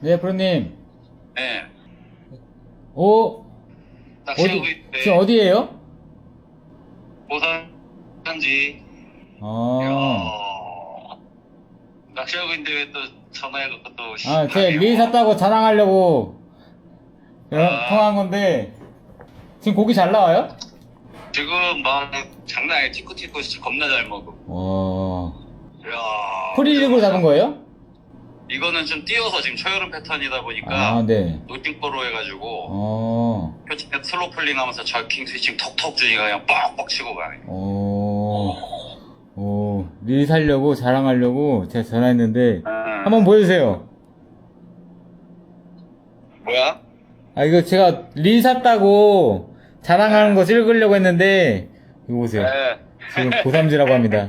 네, 프로님. 네. 오, 낚시하고 어디, 지금 어디에요? 보산. 어, 야. 낚시하고 있는데 왜 또 전화해갖고 또. 아, 제 신나네요. 릴 샀다고 자랑하려고 연- 아. 통화한 건데, 지금 고기 잘 나와요? 지금 막 장난 아니야. 진짜 겁나 잘 먹어. 어, 야. 프리릭으로 잡은 거예요? 이거는 좀 띄어서 지금 초여름 패턴이다 보니까 아, 네. 노팅거로 해가지고 어, 표창에 슬로플링 하면서 저킹 스위칭 톡톡 주니까 그냥 빡빡 치고 가네. 어, 오, 릴 살려고 자랑하려고 제가 전화했는데, 음. 한번 보여주세요. 뭐야? 아, 이거 제가 릴 샀다고 자랑하는 거 찍으려고 했는데, 이거 보세요. 네. 지금 고삼지라고 합니다.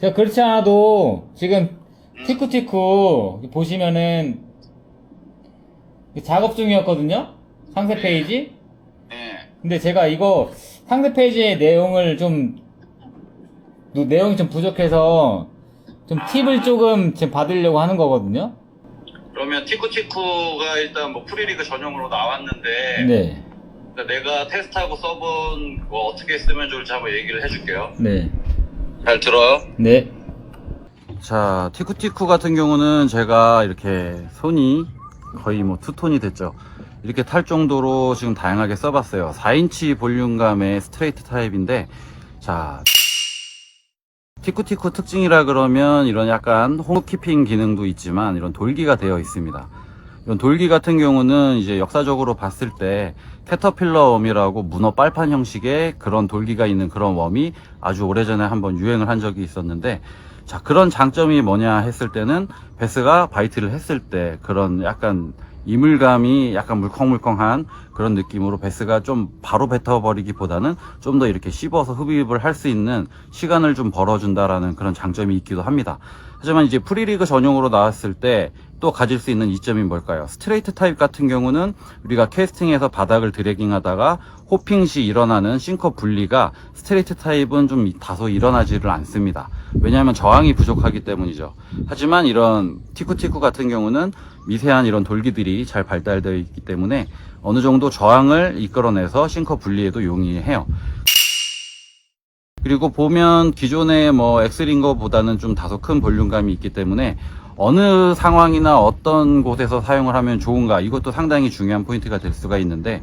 제가 그렇지 않아도 지금 티쿠티쿠 보시면은 작업 중이었거든요? 상세 페이지? 네. 근데 제가 이거 상세 페이지의 내용을 좀 노- 내용이 좀 부족해서 좀 팁을 조금 지금 받으려고 하는 거거든요? 그러면 티쿠티쿠가 일단 뭐 프리리그 전용으로 나왔는데 네. 그러니까 내가 테스트하고 써본 거 어떻게 쓰면 좋을지 한번 얘기를 해줄게요. 네. 잘 들어요? 네. 자, 티쿠티쿠 같은 경우는 제가 이렇게 손이 거의 뭐 투톤이 됐죠. 이렇게 탈 정도로 지금 다양하게 써봤어요. 4인치 볼륨감의 스트레이트 타입인데, 자, 티쿠티쿠 특징이라 그러면 이런 약간 홈키핑 기능도 있지만 이런 돌기가 되어 있습니다. 이런 돌기 같은 경우는 이제 역사적으로 봤을 때 캐터필러 웜이라고 문어 빨판 형식의 그런 돌기가 있는 그런 웜이 아주 오래전에 한번 유행을 한 적이 있었는데 자 그런 장점이 뭐냐 했을 때는 베스가 바이트를 했을 때 그런 약간 이물감이 약간 물컹물컹한 그런 느낌으로 베스가 좀 바로 뱉어버리기보다는 좀 더 이렇게 씹어서 흡입을 할 수 있는 시간을 좀 벌어준다라는 그런 장점이 있기도 합니다. 하지만 이제 프리리그 전용으로 나왔을 때 또 가질 수 있는 이점이 뭘까요? 스트레이트 타입 같은 경우는 우리가 캐스팅해서 바닥을 드래깅 하다가 호핑 시 일어나는 싱커 분리가 스트레이트 타입은 좀 다소 일어나지를 않습니다. 왜냐하면 저항이 부족하기 때문이죠. 하지만 이런 티쿠티쿠 같은 경우는 미세한 이런 돌기들이 잘 발달되어 있기 때문에 어느 정도 저항을 이끌어내서 싱커 분리에도 용이해요. 그리고 보면 기존의 뭐 엑스링거보다는 좀 다소 큰 볼륨감이 있기 때문에 어느 상황이나 어떤 곳에서 사용을 하면 좋은가 이것도 상당히 중요한 포인트가 될 수가 있는데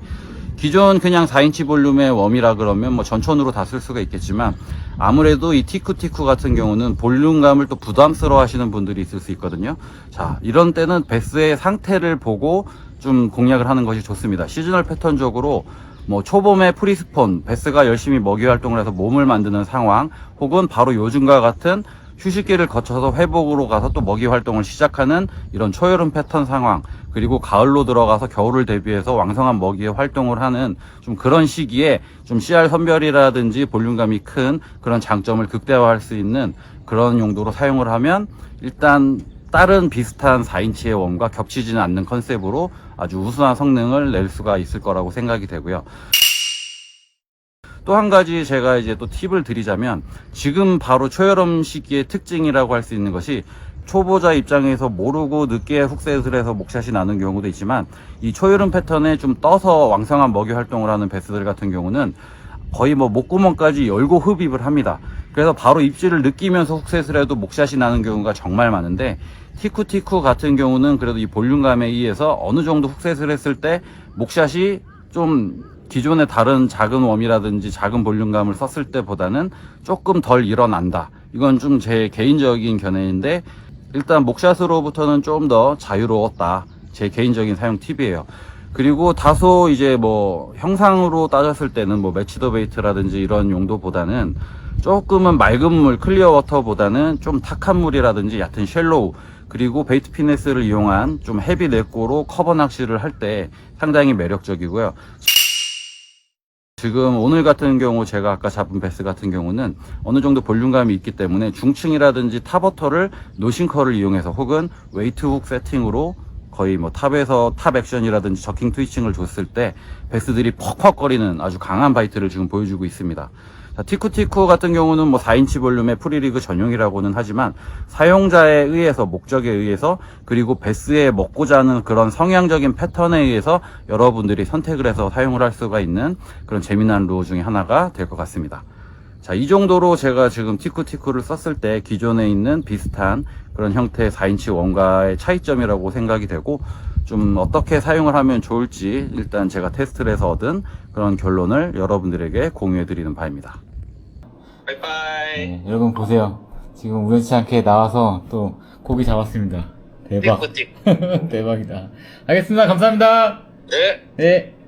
기존 그냥 4인치 볼륨의 웜이라 그러면 뭐 전천으로 다 쓸 수가 있겠지만 아무래도 이 티쿠티쿠 같은 경우는 볼륨감을 또 부담스러워 하시는 분들이 있을 수 있거든요. 자, 이런 때는 베스의 상태를 보고 좀 공략을 하는 것이 좋습니다. 시즈널 패턴적으로 뭐 초봄에 프리스폰, 베스가 열심히 먹이 활동을 해서 몸을 만드는 상황, 혹은 바로 요즘과 같은 휴식기를 거쳐서 회복으로 가서 또 먹이 활동을 시작하는 이런 초여름 패턴 상황, 그리고 가을로 들어가서 겨울을 대비해서 왕성한 먹이의 활동을 하는 좀 그런 시기에 좀 CR 선별이라든지 볼륨감이 큰 그런 장점을 극대화할 수 있는 그런 용도로 사용을 하면 일단 다른 비슷한 4인치의 웜과 겹치지는 않는 컨셉으로 아주 우수한 성능을 낼 수가 있을 거라고 생각이 되고요. 또 한 가지 제가 이제 또 팁을 드리자면 지금 바로 초여름 시기의 특징이라고 할 수 있는 것이 초보자 입장에서 모르고 늦게 훅셋을 해서 목샷이 나는 경우도 있지만 이 초여름 패턴에 좀 떠서 왕성한 먹이 활동을 하는 베스들 같은 경우는 거의 뭐 목구멍까지 열고 흡입을 합니다. 그래서 바로 입질을 느끼면서 훅셋을 해도 목샷이 나는 경우가 정말 많은데 티쿠티쿠 같은 경우는 그래도 이 볼륨감에 의해서 어느 정도 훅셋을 했을 때 목샷이 좀 기존의 다른 작은 웜이라든지 작은 볼륨감을 썼을 때보다는 조금 덜 일어난다. 이건 좀 제 개인적인 견해인데 일단 목샷으로부터는 좀 더 자유로웠다. 제 개인적인 사용 팁이에요. 그리고 다소 이제 뭐 형상으로 따졌을 때는 뭐 매치더 베이트라든지 이런 용도보다는 조금은 맑은 물 클리어 워터보다는 좀 탁한 물이라든지 얕은 쉘로우 그리고 베이트 피네스를 이용한 좀 헤비 넷고로 커버 낚시를 할 때 상당히 매력적이고요. 지금 오늘 같은 경우 제가 아까 잡은 베스 같은 경우는 어느 정도 볼륨감이 있기 때문에 중층이라든지 탑워터를 노싱커를 이용해서 혹은 웨이트 훅 세팅으로 거의 뭐 탑에서 탑 액션이라든지 저킹 트위칭을 줬을 때 베스들이 퍽퍽거리는 아주 강한 바이트를 지금 보여주고 있습니다. 자, 티쿠티쿠 같은 경우는 뭐 4인치 볼륨의 프리리그 전용이라고는 하지만 사용자에 의해서 목적에 의해서 그리고 베스에 먹고자 하는 그런 성향적인 패턴에 의해서 여러분들이 선택을 해서 사용을 할 수가 있는 그런 재미난 루어 중에 하나가 될 것 같습니다. 자, 이 정도로 제가 지금 티쿠티쿠를 썼을 때 기존에 있는 비슷한 그런 형태의 4인치 원가의 차이점이라고 생각이 되고 좀 어떻게 사용을 하면 좋을지 일단 제가 테스트를 해서 얻은 그런 결론을 여러분들에게 공유해 드리는 바입니다. 바이바이. 네, 여러분 보세요. 지금 우연치 않게 나와서 또 고기 잡았습니다. 대박. 대박이다. 알겠습니다. 감사합니다. 네. 네.